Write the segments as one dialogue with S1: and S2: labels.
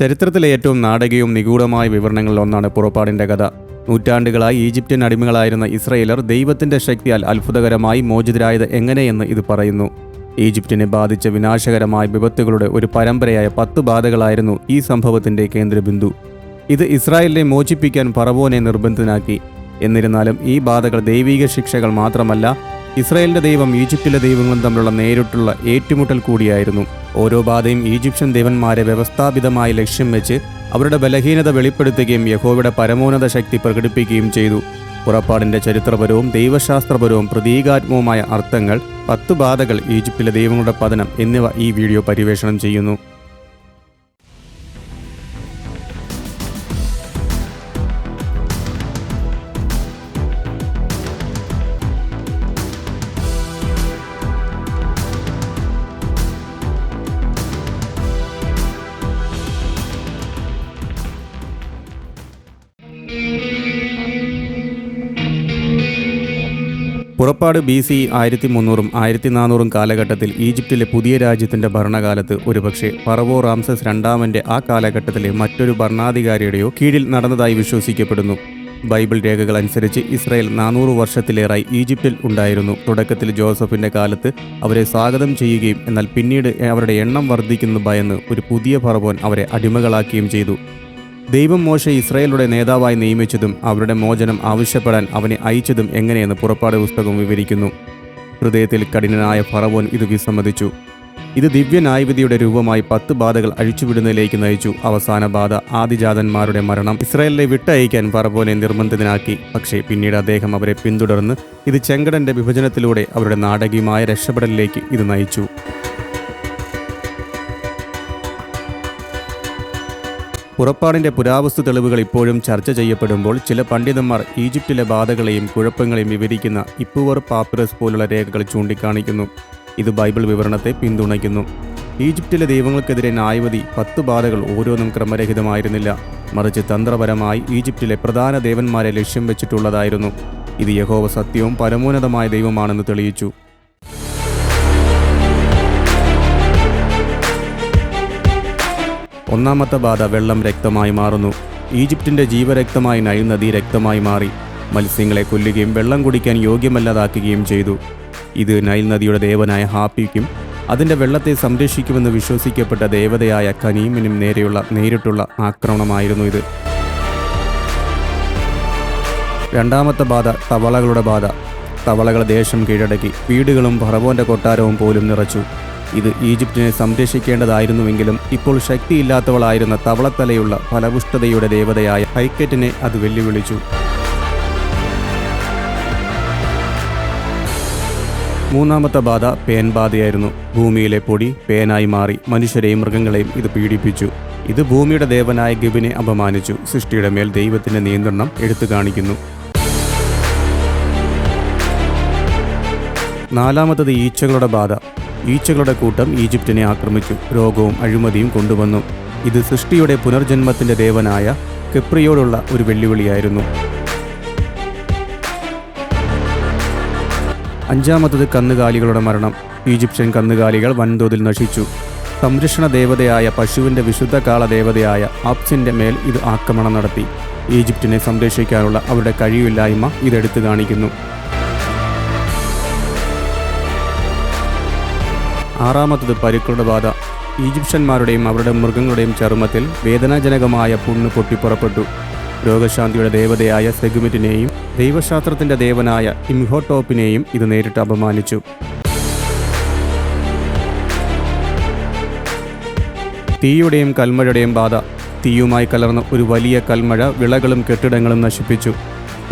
S1: ചരിത്രത്തിലെ ഏറ്റവും നാടകീയവും നിഗൂഢമായ വിവരണങ്ങളിൽ ഒന്നാണ് പുറപ്പാടിന്റെ കഥ. നൂറ്റാണ്ടുകളായി ഈജിപ്ത്യൻ അടിമകളായിരുന്ന ഇസ്രയേലർ ദൈവത്തിന്റെ ശക്തിയാൽ അത്ഭുതകരമായി മോചിതരായത് എങ്ങനെയെന്ന് ഇത് പറയുന്നു. ഈജിപ്തിനെ ബാധിച്ച വിനാശകരമായ വിപത്തുകളുടെ ഒരു പരമ്പരയായ പത്ത് ബാധകളായിരുന്നു ഈ സംഭവത്തിന്റെ കേന്ദ്രബിന്ദു. ഇത് ഇസ്രായേലിനെ മോചിപ്പിക്കാൻ പറവോനെ നിർബന്ധനാക്കി എന്നിരുന്നാലും ഈ ബാധകൾ ദൈവീക ശിക്ഷകൾ മാത്രമല്ല ഇസ്രായേലിന്റെ ദൈവം ഈജിപ്തിലെ ദൈവങ്ങളും തമ്മിലുള്ള നേരിട്ടുള്ള ഏറ്റുമുട്ടൽ കൂടിയായിരുന്നു. ഓരോ ബാധയും ഈജിപ്ഷ്യൻ ദേവന്മാരെ വ്യവസ്ഥാപിതമായി ലക്ഷ്യം വെച്ച് അവരുടെ ബലഹീനത വെളിപ്പെടുത്തുകയും യഹോവയുടെ പരമോന്നത ശക്തി പ്രകടിപ്പിക്കുകയും ചെയ്തു. പുറപ്പാടിന്റെ ചരിത്രപരവും ദൈവശാസ്ത്രപരവും പ്രതീകാത്മകവുമായ അർത്ഥങ്ങൾ പത്ത് ബാധകൾ ഈജിപ്തിലെ ദൈവങ്ങളുടെ പതനം എന്നിവ ഈ വീഡിയോ പര്യവേഷണം ചെയ്യുന്നു. പുറപ്പാട് ബി സി ആയിരത്തി മുന്നൂറും ആയിരത്തി നാനൂറും കാലഘട്ടത്തിൽ ഈജിപ്തിലെ പുതിയ രാജ്യത്തിന്റെ ഭരണകാലത്ത് ഒരുപക്ഷെ പറവോ റാംസസ് രണ്ടാമന്റെ ആ കാലഘട്ടത്തിലെ മറ്റൊരു ഭരണാധികാരിയുടെയോ കീഴിൽ നടന്നതായി വിശ്വസിക്കപ്പെടുന്നു. ബൈബിൾ രേഖകൾ അനുസരിച്ച് ഇസ്രായേൽ നാനൂറ് വർഷത്തിലേറായി ഈജിപ്തിൽ ഉണ്ടായിരുന്നു. തുടക്കത്തിൽ ജോസഫിന്റെ കാലത്ത് അവരെ സ്വാഗതം ചെയ്യുകയും എന്നാൽ പിന്നീട് അവരുടെ എണ്ണം വർദ്ധിക്കുന്നു ഭയന്ന് ഒരു പുതിയ പറവോൻ അവരെ അടിമകളാക്കുകയും ചെയ്തു. ദൈവം മോശ ഇസ്രായേലുടെ നേതാവായി നിയമിച്ചതും അവരുടെ മോചനം ആവശ്യപ്പെടാൻ അവനെ അയച്ചതും എങ്ങനെയെന്ന് പുറപ്പാട് പുസ്തകം വിവരിക്കുന്നു. ഹൃദയത്തിൽ കഠിനനായ ഫറവോൻ ഇത് വിസമ്മതിച്ചു. ഇത് ദിവ്യന്യായവിധിയുടെ രൂപമായി പത്ത് ബാധകൾ അഴിച്ചുവിടുന്നതിലേക്ക് നയിച്ചു. അവസാന ബാധ ആദിജാതന്മാരുടെ മരണം. ഇസ്രായേലിനെ വിട്ടയക്കാൻ ഫറവോനെ നിർബന്ധിതനാക്കി. പക്ഷേ പിന്നീട് അദ്ദേഹം അവരെ പിന്തുടർന്ന് ഇത് ചെങ്കടന്റെ വിഭജനത്തിലൂടെ അവരുടെ നാടകീയമായ രക്ഷപ്പെടലിലേക്ക് ഇത് നയിച്ചു. പുറപ്പാടിന്റെ പുരാവസ്തു തെളിവുകൾ ഇപ്പോഴും ചർച്ച ചെയ്യപ്പെടുമ്പോൾ ചില പണ്ഡിതന്മാർ ഈജിപ്തിലെ ബാധകളെയും കുഴപ്പങ്ങളെയും വിവരിക്കുന്ന ഇപ്പുവർ പാപ്പിറസ് പോലുള്ള രേഖകൾ ചൂണ്ടിക്കാണിക്കുന്നു. ഇത് ബൈബിൾ വിവരണത്തെ പിന്തുണയ്ക്കുന്നു. ഈജിപ്തിലെ ദൈവങ്ങൾക്കെതിരെ ന്യായവതി പത്ത് ബാധകൾ ഓരോന്നും ക്രമരഹിതമായിരുന്നില്ല. മറിച്ച് തന്ത്രപരമായി ഈജിപ്തിലെ പ്രധാന ദേവന്മാരെ ലക്ഷ്യം വെച്ചിട്ടുള്ളതായിരുന്നു. ഇത് യഹോവ സത്യവും പരമോന്നതമായ ദൈവമാണെന്ന് തെളിയിച്ചു. ഒന്നാമത്തെ ബാധ വെള്ളം രക്തമായി മാറുന്നു. ഈജിപ്തിന്റെ ജീവരക്തമായി നൈൽ നദി രക്തമായി മാറി. മത്സ്യങ്ങളെ കൊല്ലുകയും വെള്ളം കുടിക്കാൻ യോഗ്യമല്ലാതാക്കുകയും ചെയ്തു. ഇത് നൈൽ നദിയുടെ ദേവനായ ഹാപ്പിക്കും അതിന്റെ വെള്ളത്തെ സംരക്ഷിക്കുമെന്ന് വിശ്വസിക്കപ്പെട്ട ദേവതയായ കനീമിനും നേരെയുള്ള നേരിട്ടുള്ള ആക്രമണമായിരുന്നു ഇത്. രണ്ടാമത്തെ ബാധ തവളകളുടെ ബാധ. തവളകൾ ദേശം കീഴടക്കി. വീടുകളും ഭറവോന്റെ കൊട്ടാരവും പോലും നിറച്ചു. ഇത് ഈജിപ്തിനെ സംരക്ഷിക്കേണ്ടതായിരുന്നുവെങ്കിലും ഇപ്പോൾ ശക്തിയില്ലാത്തവളായിരുന്ന തവളത്തലയുള്ള ഫലപുഷ്ടതയുടെ ദേവതയായ ഹൈക്കറ്റിനെ അത് വെല്ലുവിളിച്ചു. മൂന്നാമത്തെ ബാധ പേൻബാധയായിരുന്നു ഭൂമിയിലെ പൊടി പേനായി മാറി മനുഷ്യരെയും മൃഗങ്ങളെയും ഇത് പീഡിപ്പിച്ചു. ഇത് ഭൂമിയുടെ ദേവനായ ഗിബിനെ അപമാനിച്ചു. സൃഷ്ടിയുടെ മേൽ ദൈവത്തിന്റെ നിയന്ത്രണം എടുത്തു കാണിക്കുന്നു. നാലാമത്തത് ഈച്ചകളുടെ ബാധ. ഈച്ചകളുടെ കൂട്ടം ഈജിപ്തിനെ ആക്രമിച്ചു രോഗവും അഴിമതിയും കൊണ്ടുവന്നു. ഇത് സൃഷ്ടിയുടെ പുനർജന്മത്തിന്റെ ദേവനായ കെപ്രിയോടുള്ള ഒരു വെല്ലുവിളിയായിരുന്നു. അഞ്ചാമത്തത് കന്നുകാലികളുടെ മരണം. ഈജിപ്ഷ്യൻ കന്നുകാലികൾ വൻതോതിൽ നശിച്ചു. സംരക്ഷണ ദേവതയായ പശുവിന്റെ വിശുദ്ധ കാള ദേവതയായ ആപ്സിന്റെ മേൽ ഇത് ആക്രമണം നടത്തി. ഈജിപ്തിനെ സംരക്ഷിക്കാനുള്ള അവരുടെ കഴിവില്ലായ്മ ഇതെടുത്തു കാണിക്കുന്നു. ആറാമത്തത് പരുക്കളുടെ ബാധ. ഈജിപ്ഷ്യന്മാരുടെയും അവരുടെ മൃഗങ്ങളുടെയും ചർമ്മത്തിൽ വേദനാജനകമായ പുണ്ണ് പൊട്ടിപ്പുറപ്പെട്ടു രോഗശാന്തിയുടെ ദേവതയായ സെഗുമിറ്റിനെയും ദൈവശാസ്ത്രത്തിന്റെ ദേവനായ ഇംഹോട്ടോപ്പിനെയും ഇത് നേരിട്ട് അപമാനിച്ചു. തീയുടെയും കൽമഴയുടെയും ബാധ. തീയുമായി കലർന്ന ഒരു വലിയ കൽമഴ വിളകളും കെട്ടിടങ്ങളും നശിപ്പിച്ചു.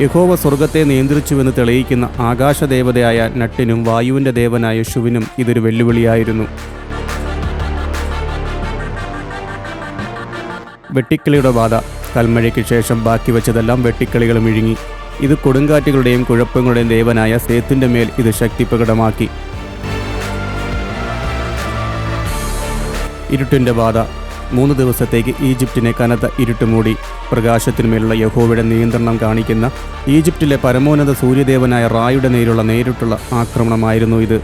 S1: യഹോവ സ്വർഗത്തെ നിയന്ത്രിച്ചുവെന്ന് തെളിയിക്കുന്ന ആകാശദേവതയായ നട്ടിനും വായുവിന്റെ ദേവനായ ശുവിനും ഇതൊരു വെല്ലുവിളിയായിരുന്നു. വെട്ടിക്കിളിയുടെ ബാധ കൽമഴയ്ക്ക് ശേഷം ബാക്കി വെച്ചതെല്ലാം വെട്ടിക്കിളികൾ മിഴുങ്ങി ഇത് കൊടുങ്കാറ്റുകളുടെയും കുഴപ്പങ്ങളുടെയും ദേവനായ സേത്തിന്റെ മേൽ ഇത് ശക്തി പ്രകടമാക്കി. ഇരുട്ടിന്റെ ബാധ മൂന്ന് ദിവസത്തേക്ക് ഈജിപ്തിനെ കനത്ത ഇരുട്ട് മൂടി പ്രകാശത്തിന്മേലുള്ള യഹോവയുടെ നിയന്ത്രണം കാണിക്കുന്ന ഈജിപ്തിലെ പരമോന്നത സൂര്യദേവനായ റായുടെ നേരിലുള്ള നേരിട്ടുള്ള ആക്രമണമായിരുന്നു ഇത്.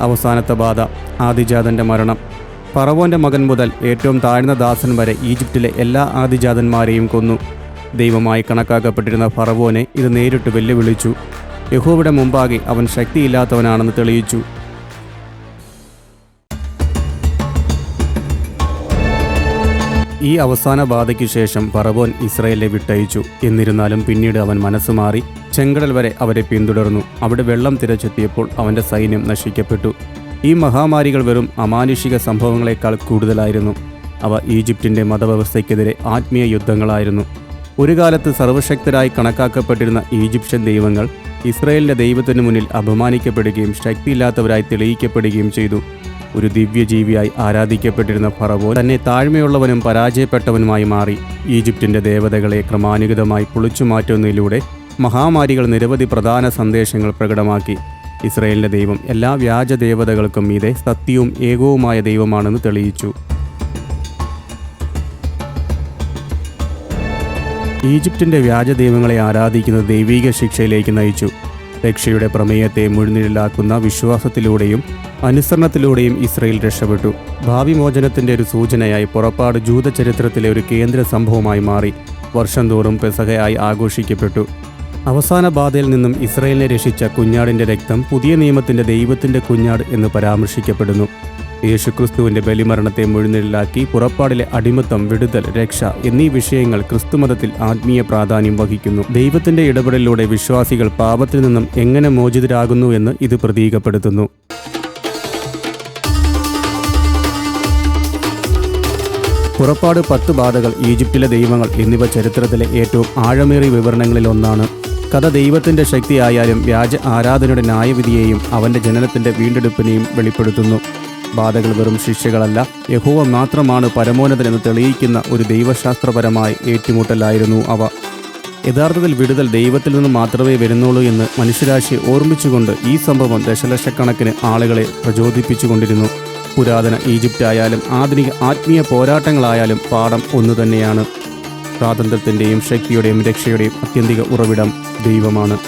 S1: അവസാനത്തെ ബാധ ആദിജാതന്റെ മരണം. ഫറവോന്റെ മകൻ മുതൽ ഏറ്റവും താഴ്ന്ന ദാസൻ വരെ ഈജിപ്തിലെ എല്ലാ ആദിജാതന്മാരെയും കൊന്നു. ദൈവമായി കണക്കാക്കപ്പെട്ടിരുന്ന ഫറവോനെ ഇത് നേരിട്ട് വെല്ലുവിളിച്ചു. യഹോവയുടെ മുമ്പാകെ അവൻ ശക്തിയില്ലാത്തവനാണെന്ന് തെളിയിച്ചു. ഈ അവസാന ബാധയ്ക്ക് ശേഷം പറവോൻ ഇസ്രയേലിനെ വിട്ടയച്ചു. എന്നിരുന്നാലും പിന്നീട് അവൻ മനസ്സ് മാറി ചെങ്കടൽ വരെ അവരെ പിന്തുടർന്നു. അവിടെ വെള്ളം തിരച്ചെത്തിയപ്പോൾ അവന്റെ സൈന്യം നശിക്കപ്പെട്ടു. ഈ മഹാമാരികൾ വെറും അമാനുഷിക സംഭവങ്ങളെക്കാൾ കൂടുതലായിരുന്നു. അവ ഈജിപ്തിന്റെ മതവ്യവസ്ഥയ്ക്കെതിരെ ആത്മീയ യുദ്ധങ്ങളായിരുന്നു. ഒരു കാലത്ത് സർവശക്തരായി കണക്കാക്കപ്പെട്ടിരുന്ന ഈജിപ്ഷ്യൻ ദൈവങ്ങൾ ഇസ്രയേലിന്റെ ദൈവത്തിനു മുന്നിൽ അപമാനിക്കപ്പെടുകയും ശക്തിയില്ലാത്തവരായി തെളിയിക്കപ്പെടുകയും ചെയ്തു. ഒരു ദിവ്യജീവിയായി ആരാധിക്കപ്പെട്ടിരുന്ന ഫറവോ തന്നെ താഴ്മയുള്ളവനും പരാജയപ്പെട്ടവനുമായി മാറി. ഈജിപ്തിന്റെ ദേവതകളെ ക്രമാനുഗതമായി പൊളിച്ചു മാറ്റുന്നതിലൂടെ മഹാമാരികൾ നിരവധി പ്രധാന സന്ദേശങ്ങൾ പ്രകടമാക്കി. ഇസ്രയേലിന്റെ ദൈവം എല്ലാ വ്യാജ ദേവതകൾക്കും മീതെ സത്യവും ഏകവുമായ ദൈവമാണെന്ന് തെളിയിച്ചു. ഈജിപ്തിന്റെ വ്യാജ ദൈവങ്ങളെ ആരാധിക്കുന്നത് ദൈവീക ശിക്ഷയിലേക്ക് നയിച്ചു. രക്ഷയുടെ പ്രമേയത്തെ മുഴുനിഴലാക്കുന്ന വിശ്വാസത്തിലൂടെയും അനുസരണത്തിലൂടെയും ഇസ്രയേൽ രക്ഷപ്പെട്ടു. ഭാവി മോചനത്തിന്റെ ഒരു സൂചനയായി പുറപ്പാട് ജൂതചരിത്രത്തിലെ ഒരു കേന്ദ്ര സംഭവമായി മാറി. വർഷം തോറും പെസഹയായി ആഘോഷിക്കപ്പെട്ടു. അവസാന ബാധയിൽ നിന്നും ഇസ്രയേലിനെ രക്ഷിച്ച കുഞ്ഞാടിന്റെ രക്തം പുതിയ നിയമത്തിന്റെ ദൈവത്തിന്റെ കുഞ്ഞാട് എന്ന് പരാമർശിക്കപ്പെടുന്നു. യേശുക്രിസ്തുവിന്റെ ബലിമരണത്തെ മുഴുന്നിലാക്കി പുറപ്പാടിലെ അടിമത്തം വിടുതൽ രക്ഷ എന്നീ വിഷയങ്ങൾ ക്രിസ്തുമതത്തിൽ ആത്മീയ പ്രാധാന്യം വഹിക്കുന്നു. ദൈവത്തിന്റെ ഇടപെടലിലൂടെ വിശ്വാസികൾ പാപത്തിൽ നിന്നും എങ്ങനെ മോചിതരാകുന്നു എന്ന് ഇത് പ്രതീകപ്പെടുത്തുന്നു. പുറപ്പാട് പത്ത് ബാധകൾ ഈജിപ്തിലെ ദൈവങ്ങൾ എന്നിവ ചരിത്രത്തിലെ ഏറ്റവും ആഴമേറിയ വിവരണങ്ങളിൽ ഒന്നാണ്. കഥ ദൈവത്തിന്റെ ശക്തിയായാലും വ്യാജ ആരാധനയുടെ ന്യായവിധിയെയും അവന്റെ ജനനത്തിന്റെ വീണ്ടെടുപ്പിനെയും വെളിപ്പെടുത്തുന്നു. ബാധകൾ വെറും ശിഷ്യകളല്ല യഹോവ മാത്രമാണ് പരമോന്നതനെന്ന് തെളിയിക്കുന്ന ഒരു ദൈവശാസ്ത്രപരമായ ഏറ്റുമുട്ടലായിരുന്നു അവ. യഥാർത്ഥത്തിൽ വിടുതൽ ദൈവത്തിൽ നിന്ന് മാത്രമേ വരുന്നുള്ളൂ എന്ന് മനുഷ്യരാശിയെ ഓർമ്മിച്ചുകൊണ്ട് ഈ സംഭവം ദശലക്ഷക്കണക്കിന് ആളുകളെ പ്രചോദിപ്പിച്ചുകൊണ്ടിരുന്നു. പുരാതന ഈജിപ്റ്റായാലും ആധുനിക ആത്മീയ പോരാട്ടങ്ങളായാലും പാഠം ഒന്നു തന്നെയാണ്. സ്വാതന്ത്ര്യത്തിന്റെയും ശക്തിയുടെയും രക്ഷയുടെയും അത്യന്തിക ഉറവിടം ദൈവമാണ്.